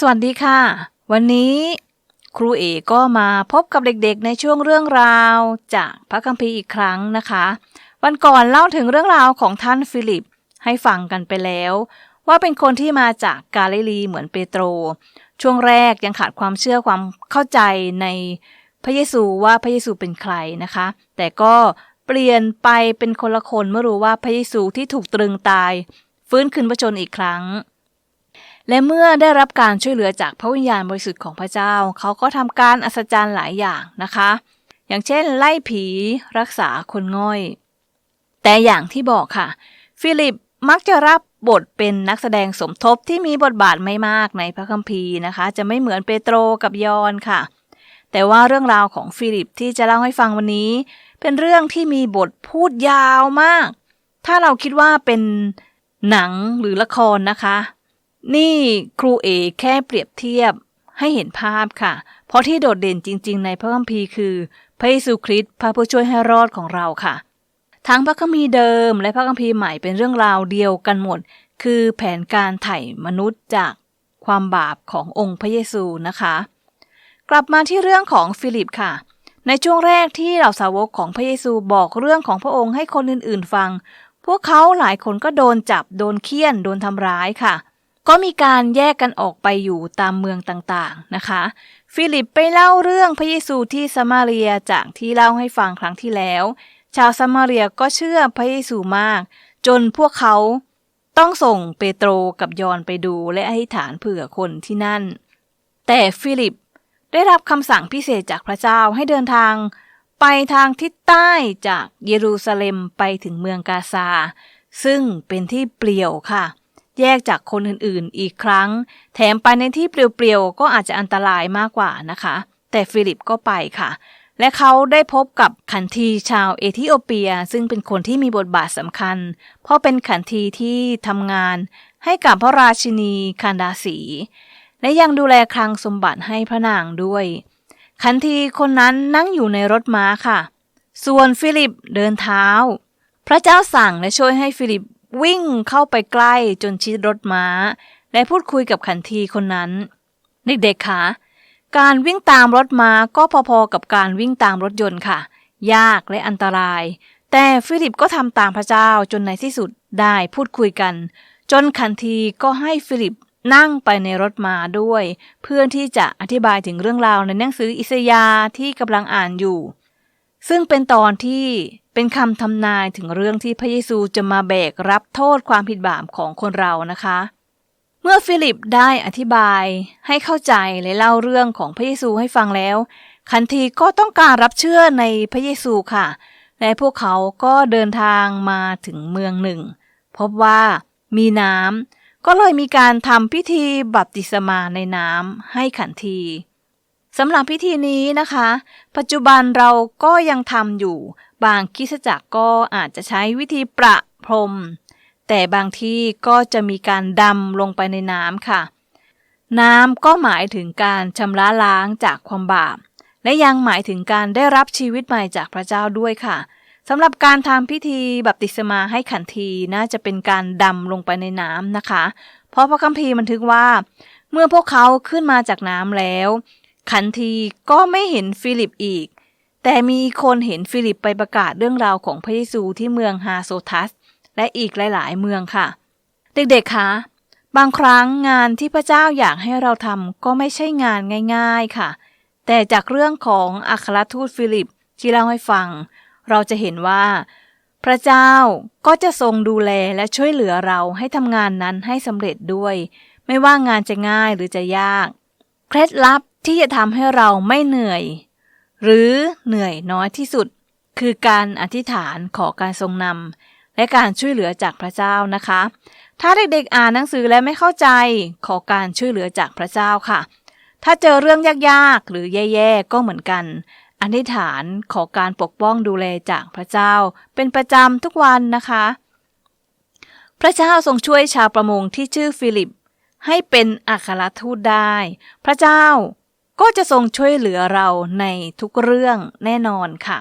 สวัสดีค่ะ วันนี้ครูเอก็มาพบกับเด็กๆในช่วงเรื่องราว จากพระคัมภีร์อีกครั้งนะคะ วันก่อนเล่าถึงเรื่องราวของท่านฟิลิปให้ฟังกันไปแล้ว ว่าเป็นคนที่มาจากกาลิลีเหมือนเปโตร ช่วงแรกยังขาดความเชื่อความเข้าใจในพระเยซูว่าพระเยซูเป็นใครนะคะ แต่ก็เปลี่ยนไปเป็นคนละคนเมื่อรู้ว่าพระเยซูที่ถูกตรึงตาย ฟื้นคืนพระชนอีกครั้ง และเมื่อได้รับการช่วยเหลือจากพระวิญญาณบริสุทธิ์ของพระเจ้า เขาก็ทำการอัศจรรย์หลายอย่างนะคะ อย่างเช่น ไล่ผีรักษาคนง่อย แต่อย่างที่บอกค่ะ ฟิลิปมักจะรับบทเป็นนักแสดงสมทบที่มีบทบาทไม่มากในพระคัมภีร์นะคะ จะไม่เหมือนเปโตรกับยอนค่ะ แต่ว่าเรื่องราวของฟิลิปที่จะเล่าให้ฟังวันนี้ เป็นเรื่องที่มีบทพูดยาวมาก ถ้าเราคิดว่าเป็นหนังหรือละครนะคะ นี่ครูเอแค่เปรียบเทียบให้เห็นภาพค่ะ เพราะที่โดดเด่นจริง ๆ ในพระคัมภีร์คือ พระเยซูคริสต์พระผู้ช่วยให้รอดของเราค่ะ ทั้งพระคัมภีร์เดิมและพระคัมภีร์ใหม่เป็นเรื่องราวเดียวกันหมด คือแผนการไถ่มนุษย์จากความบาปขององค์พระเยซูนะคะ กลับมาที่เรื่องของฟิลิปค่ะ ในช่วงแรกที่เหล่าสาวกของพระเยซูบอกเรื่องของพระองค์ให้คนอื่นๆฟัง พวกเขาหลายคนก็โดนจับโดนเคี่ยนโดนทำร้ายค่ะ ก็มีการแยกกันออกไปอยู่ตามเมืองต่างๆนะคะ ฟิลิปไปเล่าเรื่องพระเยซูที่สมาเรียจากที่เล่าให้ฟังครั้งที่แล้ว ชาวสมาเรียก็เชื่อพระเยซูมาก จนพวกเขาต้องส่งเปโตรกับยอนไปดูและอธิษฐานเผื่อคนที่นั่น แต่ฟิลิปได้รับคำสั่งพิเศษจากพระเจ้าให้เดินทาง ไปทางทิศใต้จากเยรูซาเล็มไปถึงเมืองกาซา ซึ่งเป็นที่เปลี่ยวค่ะ แยกจากคนอื่นๆ อีกครั้ง แถมไปในที่เปลี่ยวๆ ก็อาจจะอันตรายมากกว่านะคะ แต่ฟิลิปก็ไปค่ะ และเขาได้พบกับขันทีชาวเอธิโอเปีย ซึ่งเป็นคนที่มีบทบาทสำคัญ เพราะเป็นขันทีที่ทำงาน ให้กับพระราชินีคันดาสีและยังดูแลคลังสมบัติให้พระนางด้วย ขันทีคนนั้นนั่งอยู่ในรถม้าค่ะ ส่วนฟิลิปเดินเท้า พระเจ้าสั่งและช่วยให้ฟิลิป วิ่งเข้าไปใกล้จนชิดรถม้า และพูดคุยกับขันทีคนนั้น เด็กๆคะการวิ่งตามรถม้าก็พอๆกับการวิ่งตามรถยนต์ค่ะ ยากและอันตราย แต่ฟิลิปก็ทำตามพระเจ้าจนในที่สุดได้พูดคุยกัน จนขันทีก็ให้ฟิลิปนั่งไปในรถม้าด้วย เพื่อที่จะอธิบายถึงเรื่องราวในหนังสืออิสยาที่กำลังอ่านอยู่ ซึ่งเป็นตอนที่เป็นคำทำนายถึงเรื่องที่พระเยซูจะมาแบกรับโทษความผิดบาปของคนเรานะคะ เมื่อฟิลิปได้อธิบายให้เข้าใจและเล่าเรื่องของพระเยซูให้ฟังแล้วขันทีก็ต้องการรับเชื่อในพระเยซูค่ะ และพวกเขาก็เดินทางมาถึงเมืองหนึ่ง พบว่ามีน้ำก็เลยมีการทำพิธีบัพติศมาในน้ำให้ขันที สำหรับพิธีนี้นะคะ ปัจจุบันเราก็ยังทำอยู่ บางคิสจักรก็อาจจะใช้วิธีประพรม แต่บางที่ก็จะมีการดำลงไปในน้ำค่ะ น้ำก็หมายถึงการชำระล้างจากความบาป และยังหมายถึงการได้รับชีวิตใหม่จากพระเจ้าด้วยค่ะสำหรับการทำพิธีบัพติศมาให้ขันทีน่าจะเป็นการดำลงไปในน้ำนะคะ เพราะพระคัมภีร์บันทึกว่า เมื่อพวกเขาขึ้นมาจากน้ำแล้ว ขันทีก็ไม่เห็นฟิลิปอีก แต่มีคนเห็นฟิลิปไปประกาศเรื่องราวของพระเยซูที่เมืองฮาโซทัส และอีกหลาย ๆ เมืองค่ะ เด็กๆคะบางครั้งงานที่พระเจ้าอยากให้เราทำก็ไม่ใช่งานง่าย ๆค่ะ แต่จากเรื่องของอัครทูตฟิลิปที่เล่าให้ฟัง เราจะเห็นว่า พระเจ้าก็จะทรงดูแลและช่วยเหลือเราให้ทำงานนั้นให้สำเร็จด้วย ไม่ว่างานจะง่ายหรือจะยาก เคล็ดลับ ที่จะทำให้เราไม่เหนื่อย หรือเหนื่อยน้อยที่สุด คือการอธิษฐานขอการทรงนำและการช่วยเหลือจากพระเจ้านะคะ ถ้าเด็กๆอ่านหนังสือและไม่เข้าใจ ขอการช่วยเหลือจากพระเจ้าค่ะ ถ้าเจอเรื่องยากๆ หรือแย่ๆ ก็เหมือนกันอธิษฐานขอการปกป้องดูแลจากพระเจ้า เป็นประจำทุกวันนะคะ พระเจ้าทรงช่วยชาวประมงที่ชื่อฟิลิป ให้เป็นอัครทูตได้ พระเจ้า ก็จะทรงช่วยเหลือเราในทุกเรื่องแน่นอนค่ะ